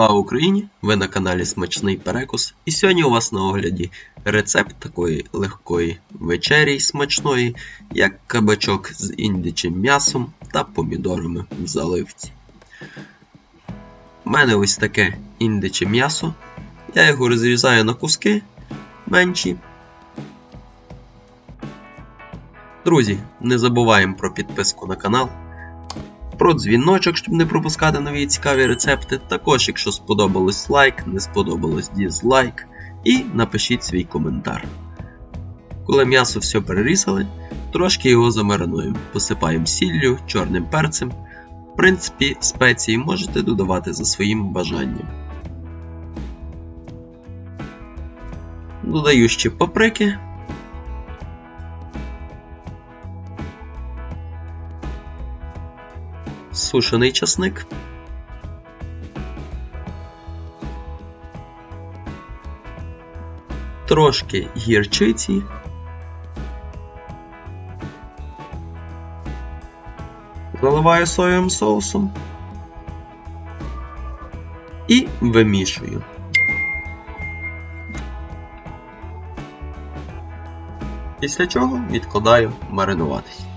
Слава Україні! Ви на каналі Смачний Перекус. І сьогодні у вас на огляді рецепт такої легкої вечері смачної, як кабачок з індичим м'ясом та помідорами в заливці. У мене ось таке індиче м'ясо. Я його розрізаю на куски менші. Друзі, не забуваємо про підписку на канал про дзвіночок, щоб не пропускати нові цікаві рецепти. Також, якщо сподобалось лайк, не сподобалось дізлайк. І напишіть свій коментар. Коли м'ясо все перерізали, трошки його замаринуємо. Посипаємо сіллю, чорним перцем. В принципі, спеції можете додавати за своїм бажанням. Додаю ще паприки. Сушений часник. Трошки гірчиці. Заливаю соєвим соусом і вимішую. Після чого відкладаю маринуватись.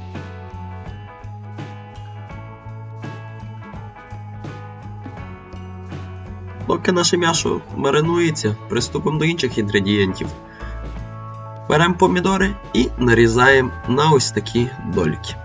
Поки наше м'ясо маринується, приступимо до інших інгредієнтів. Беремо помідори і нарізаємо на ось такі дольки.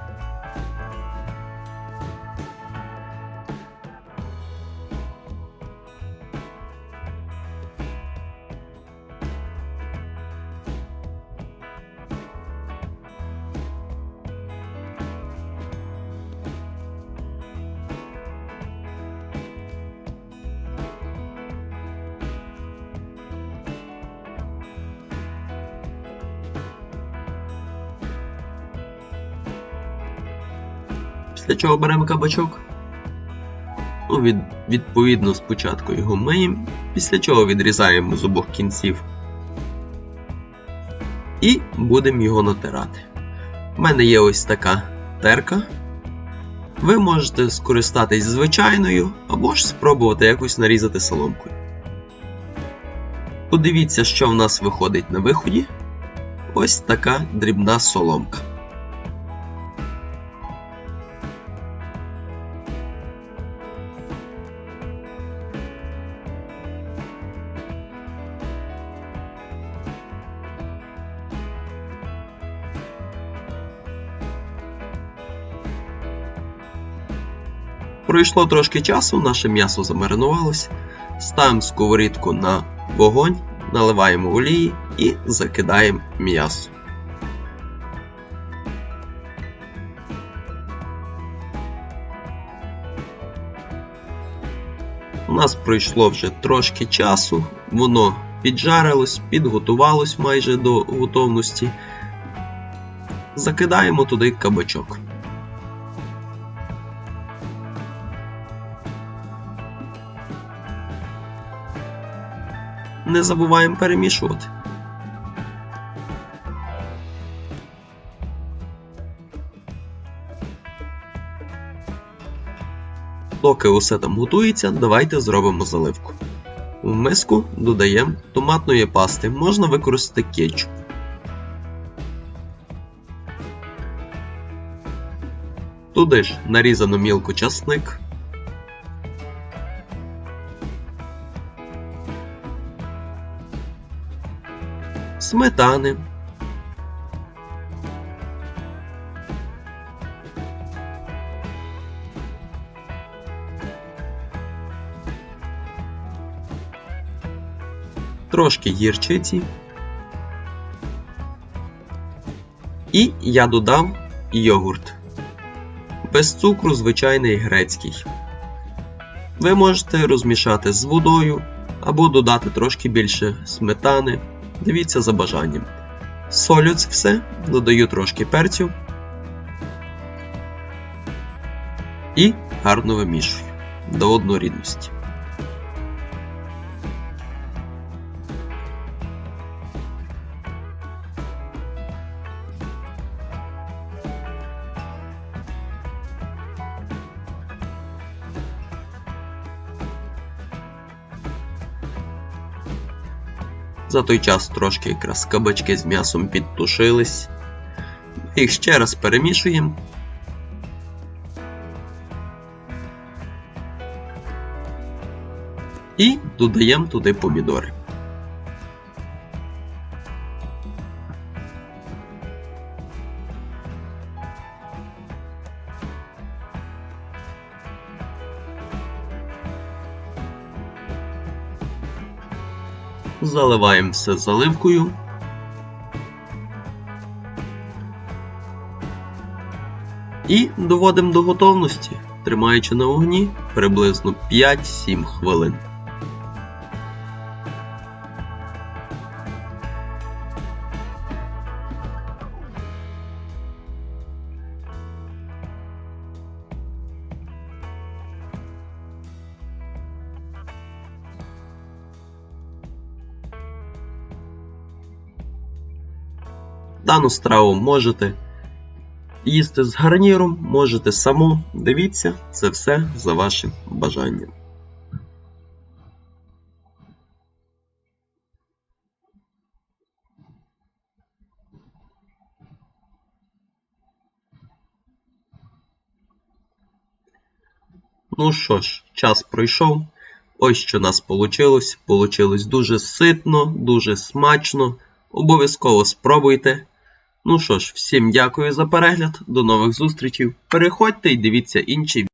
Після чого беремо кабачок. Ну, від, Відповідно, спочатку його миємо, після чого відрізаємо з обох кінців. І будемо його натирати. У мене є ось така терка. Ви можете скористатись звичайною, або ж спробувати якось нарізати соломкою. Подивіться, що в нас виходить на виході. Ось така дрібна соломка. Пройшло трошки часу, наше м'ясо замаринувалось. Ставимо сковорідку на вогонь, наливаємо олії і закидаємо м'ясо. У нас пройшло вже трошки часу, воно піджарилось, підготувалось майже до готовності. Закидаємо туди кабачок. Не забуваємо перемішувати. Поки усе там готується, давайте зробимо заливку. В миску додаємо томатної пасти, можна використати кетчуп. Туди ж нарізано мілко часник. Сметани. Трошки гірчиці. І я додав йогурт. Без цукру звичайний грецький. Ви можете розмішати з водою або додати трошки більше сметани. Дивіться за бажанням. Солю це все, додаю трошки перцю і гарно вимішую до однорідності. За той час трошки якраз кабачки з м'ясом підтушились. Їх ще раз перемішуємо. І додаємо туди помідори. Заливаємо все заливкою. І доводимо до готовності, тримаючи на вогні приблизно 5-7 хвилин. Дану страву можете їсти з гарніром, можете саму. Дивіться, це все за вашим бажанням. Ну що ж, час пройшов. Ось що у нас вийшло. Получилось дуже ситно, дуже смачно. Обов'язково спробуйте. Ну що ж, всім дякую за перегляд, до нових зустрічей. Переходьте і дивіться інші